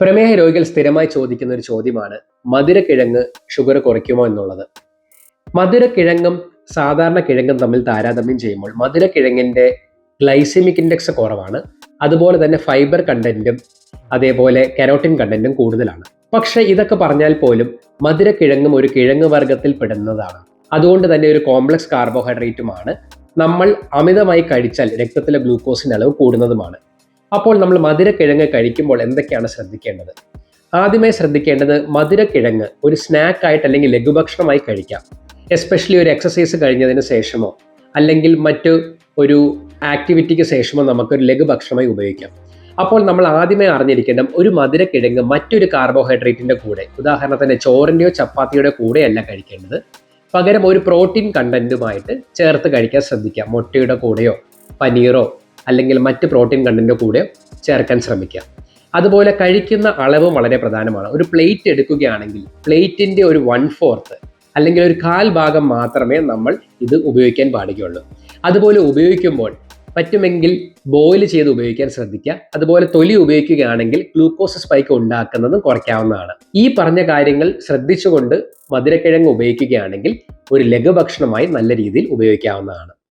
പ്രമേഹ രോഗികൾ സ്ഥിരമായി ചോദിക്കുന്ന ഒരു ചോദ്യമാണ് മധുരക്കിഴങ്ങ് ഷുഗർ കുറയ്ക്കുമോ എന്നുള്ളത്. മധുരക്കിഴങ്ങും സാധാരണ കിഴങ്ങും തമ്മിൽ താരതമ്യം ചെയ്യുമ്പോൾ മധുരക്കിഴങ്ങിന്റെ ഗ്ലൈസെമിക് ഇൻഡെക്സ് കുറവാണ്. അതുപോലെ തന്നെ ഫൈബർ കണ്ടന്റും അതേപോലെ കരോട്ടിൻ കണ്ടന്റും കൂടുതലാണ്. പക്ഷെ ഇതൊക്കെ പറഞ്ഞാൽ പോലും മധുരക്കിഴങ്ങും ഒരു കിഴങ്ങ് വർഗത്തിൽ പെടുന്നതാണ്. അതുകൊണ്ട് തന്നെ ഒരു കോംപ്ലക്സ് കാർബോഹൈഡ്രേറ്റുമാണ് നമ്മൾ അമിതമായി കഴിച്ചാൽ രക്തത്തിലെ ഗ്ലൂക്കോസിന്റെ അളവ് കൂടുന്നതുമാണ്. അപ്പോൾ നമ്മൾ മധുരക്കിഴങ്ങ് കഴിക്കുമ്പോൾ എന്തൊക്കെയാണ് ശ്രദ്ധിക്കേണ്ടത്? ആദ്യമായി ശ്രദ്ധിക്കേണ്ടത് മധുരക്കിഴങ്ങ് ഒരു സ്നാക്കായിട്ട് അല്ലെങ്കിൽ ലഘുഭക്ഷണമായി കഴിക്കാം. എസ്പെഷ്യലി ഒരു എക്സസൈസ് കഴിഞ്ഞതിന് ശേഷമോ അല്ലെങ്കിൽ മറ്റു ഒരു ആക്ടിവിറ്റിക്ക് ശേഷമോ നമുക്കൊരു ലഘുഭക്ഷണമായി ഉപയോഗിക്കാം. അപ്പോൾ നമ്മൾ ആദ്യമേ അറിഞ്ഞിരിക്കേണ്ട ഒരു മധുരക്കിഴങ്ങ് മറ്റൊരു കാർബോഹൈഡ്രേറ്റിന്റെ കൂടെ ഉദാഹരണത്തിന് ചോറിന്റെയോ ചപ്പാത്തിയുടെ കൂടെയല്ല കഴിക്കേണ്ടത്. പകരം ഒരു പ്രോട്ടീൻ കണ്ടന്റുമായിട്ട് ചേർത്ത് കഴിക്കാൻ ശ്രദ്ധിക്കാം. മുട്ടയുടെ കൂടെയോ പനീറോ അല്ലെങ്കിൽ മറ്റ് പ്രോട്ടീൻ കണ്ടന്റോ കൂടെ ചേർക്കാൻ ശ്രമിക്കുക. അതുപോലെ കഴിക്കുന്ന അളവും വളരെ പ്രധാനമാണ്. ഒരു പ്ലേറ്റ് എടുക്കുകയാണെങ്കിൽ പ്ലേറ്റിന്റെ ഒരു വൺ ഫോർത്ത് അല്ലെങ്കിൽ ഒരു കാൽ ഭാഗം മാത്രമേ നമ്മൾ ഇത് ഉപയോഗിക്കാൻ പാടുകയുള്ളൂ. അതുപോലെ ഉപയോഗിക്കുമ്പോൾ പറ്റുമെങ്കിൽ ബോയിൽ ചെയ്ത് ഉപയോഗിക്കാൻ ശ്രദ്ധിക്കുക. അതുപോലെ തൊലി ഉപയോഗിക്കുകയാണെങ്കിൽ ഗ്ലൂക്കോസ് സ്പൈക്ക് ഉണ്ടാക്കുന്നതും കുറയ്ക്കാവുന്നതാണ്. ഈ പറഞ്ഞ കാര്യങ്ങൾ ശ്രദ്ധിച്ചുകൊണ്ട് മധുരക്കിഴങ്ങ് ഉപയോഗിക്കുകയാണെങ്കിൽ ഒരു ലഘുഭക്ഷണമായി നല്ല രീതിയിൽ ഉപയോഗിക്കാവുന്നതാണ്.